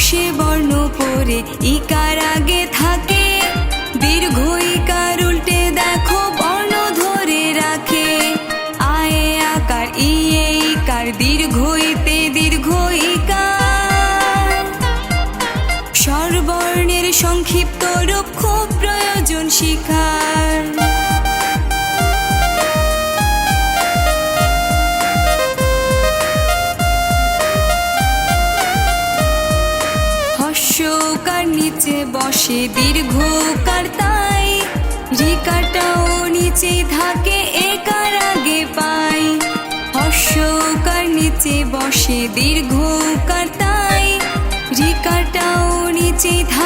বসে বর্ণ পরে ইকার আগে থাকে। দীর্ঘ ইকার উল্টে দেখো, বর্ণ ধরে রাখে। আয়ে আকার ইয়ে ইকার, দীর্ঘ ইতে দীর্ঘ ইকার। স্বরবর্ণের সংক্ষিপ্ত রূপ খুব প্রয়োজন শিখার বসে দীর্ঘ কার্তাই রিকাটাও নিচে থাকে একার আগে পাই? হর্ষকার নিচে বসে দীর্ঘ তাই? রিকাটাও নিচে থাকে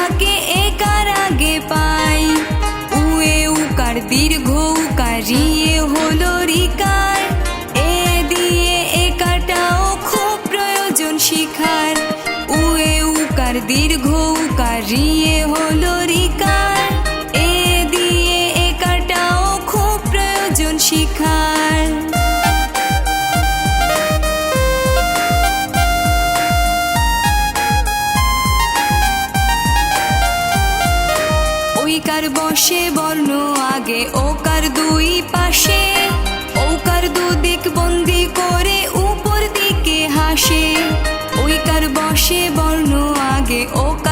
ওইকার বসে বর্ণ আগে, ওকার দুই পাশে। ওকার দুদিক বন্দি করে উপর দিকে হাসে। ওইকার বসে বর্ণ আগে, ওকার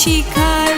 শিখার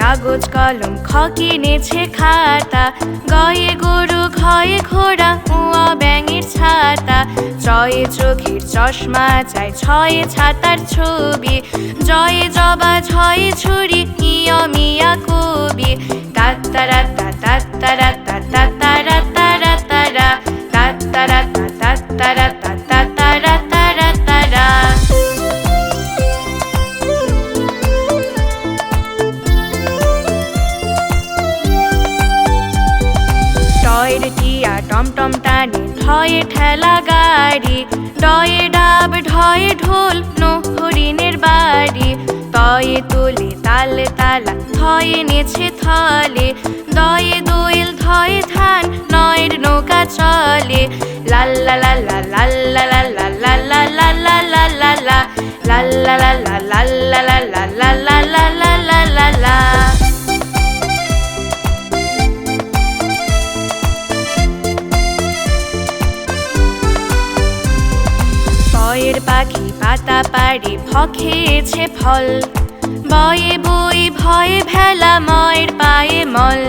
কাগজ, কলম খকি নেছে খাতা। গয়ে গরু খয়ে ঘোড়া, উয়া ব্যাঙের ছাতা। জয়ে চোখের চশমা চাই, ছয়ে ছাতার ছবি। জয়ে জবা ছয়ে ছুরি কিয় মিয়া কবি। তাত্তারা তা তাত্তারা তা তাতারা ঢয়ে ঢোল নো হরিণের বাড়ি তয়ে তোলে তালে তালা থয়ে নেছে থলে দয়ে দোয়েল ধয়ে ধান নয়ের নৌকা চলে লাল্লা লাল্লা লাল্লা লাল্লা লাল্লা লাল্লা লাল্লা লা লাল্লা লাল্লা লাল্লা লাল্লা লাল্লা লাল্লা লাল্লা বয়ের পাখি পাতা পাড়ে ভখেছে ফল। বয়ে বই ভয়ে ভেলা ময়ের পায়ে মল।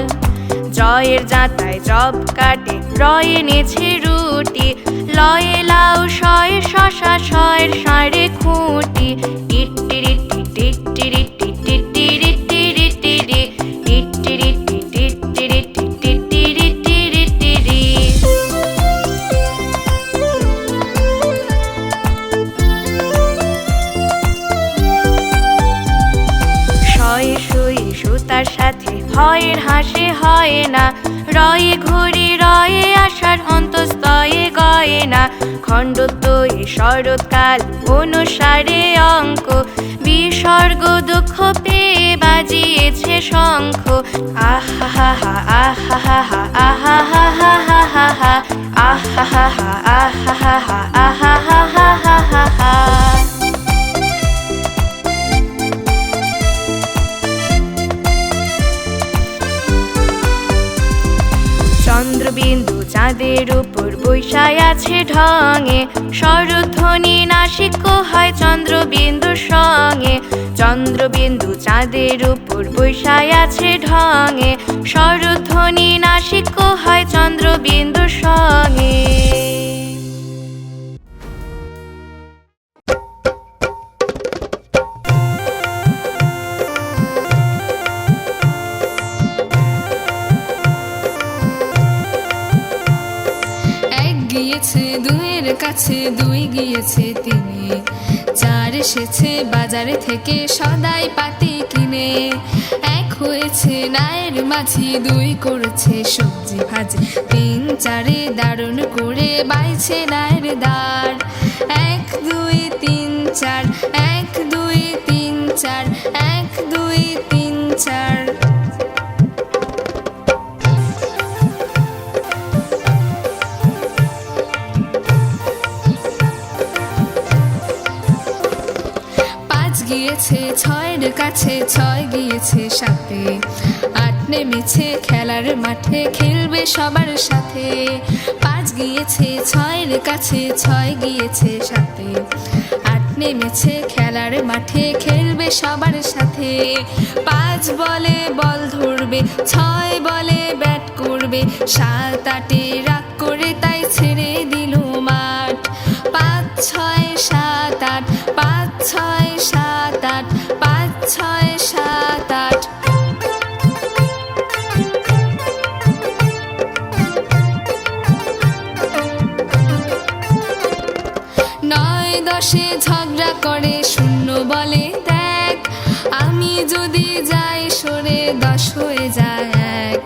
জয়ের জাতায় জব কাটে, রয়ে নেছে রুটি। লয়ে লাউ শয়ে শশা শয়ের সাড়ে খুঁটি। টিট্টিরিটি টিট্টিরিটি। টিট্টিরিটিরিটিরি শরৎকাল অনুসারে অঙ্ক। বিসর্গ দুঃখ পেয়ে বাজিয়েছে শঙ্খ। চন্দ্রবিন্দু চাঁদের উপর বৈশায় আছে ঢঙে। শরধ্বনি নাসিক হয় চন্দ্রবিন্দুর সঙ্গে। চন্দ্রবিন্দু চাঁদের উপর বৈশায় আছে ঢঙে। শরধ্বনি নাসিক হয় চন্দ্রবিন্দুর সঙ্গে। এসেছে বাজারে থেকে সদাই পাতি কিনে। এক হয়েছে নায়ের মাঝি, দুই করেছে সবজি ভাজি। তিন চারে দারুণ করে বাইছে নায়ের দাঁড় এক, দুই, তিন, চার, এক, দুই, তিন, চার, এক, দুই, তিন, চার। ছয়ের কাছে ছয় গিয়েছে সাথে। আট নেমেছে খেলার মাঠে, খেলবে সবার সাথে। পাঁচ গিয়েছে ছয়ের কাছে, ছয় গিয়েছে সাথে। আট নেমেছে খেলার মাঠে, খেলবে সবার সাথে। পাঁচ বলে বল ধরবে, ছয় বলে ব্যাট করবে। সাত আটে রাগ করে তাই ছেড়ে দশে ঝগড়া করে, শূন্য বলে, দেখ, আমি যদি যাই, সরে দশ হয়ে যায় এক।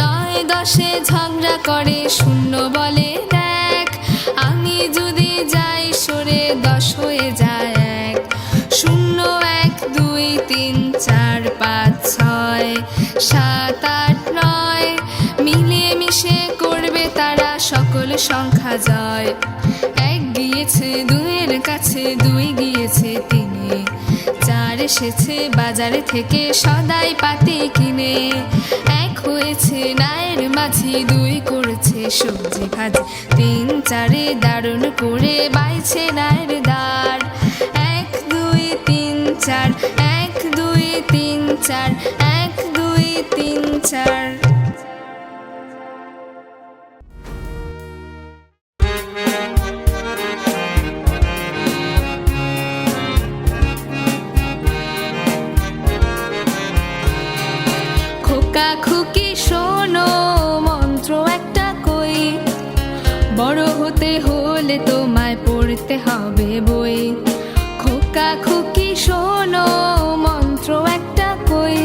নয় দশে ঝগড়া করে, শূন্য বলে, দেখ, আমি যদি যাই, সরে দশ হয়ে যায় এক। শূন্য এক, দুই, তিন, চার, পাঁচ, ছয়, সাত, আট, নয় মিলিয়ে মিশে করবে তারা সকল সংখ্যা জয়। এক গিয়েছে দুইয়ের কাছে দুই গিয়েছে তিনি। চার এসেছে বাজারে থেকে, সদাই পাতি কিনে। এক হয়েছে নায়ের মাঝি, দুই করেছে সবজি ভাজি। তিন চারে দারুণ করে বাইছে নায়ের দাঁড় এক, দুই, তিন, চার। এক, দুই, তিন, চার। পড়তে হবে বই। খোকা খুকি, শোনো, মন্ত্র একটা কই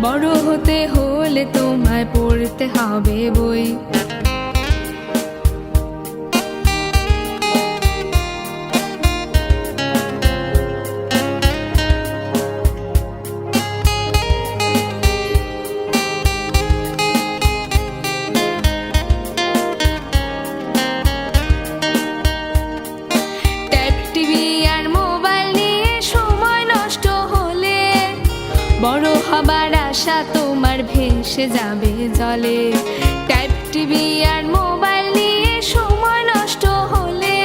বড় হতে হলে তোমায় পড়তে হবে বই। ভেসে যাবে জলে। ট্যাব টিভি আর মোবাইল নিয়ে সময় নষ্ট হলে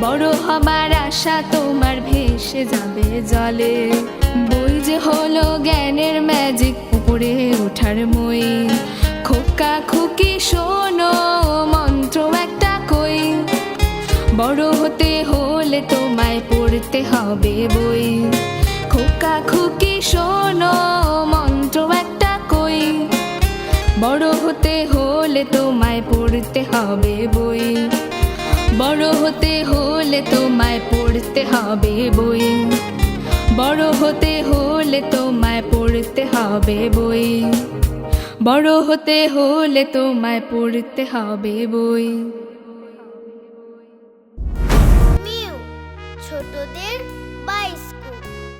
বড় হবার আশা তোমার ভেসে যাবে জলে। বই যে হলো জ্ঞানের ম্যাজিক উপরে ওঠার মই। খোকা খুকি, শোনো মন্ত্র একটা কই। বড় হতে হলে তোমায় পড়তে হবে বই। খোকা খুকি, শোনো মন্ত্র একটা বড় হতে হলে তোমায় পড়তে হবে বই। বড় হতে হলে তোমায় পড়তে হবে বই। বড় হতে হলে তোমায় পড়তে হবে বই। বড় হতে হলে তোমায় পড়তে হবে বই।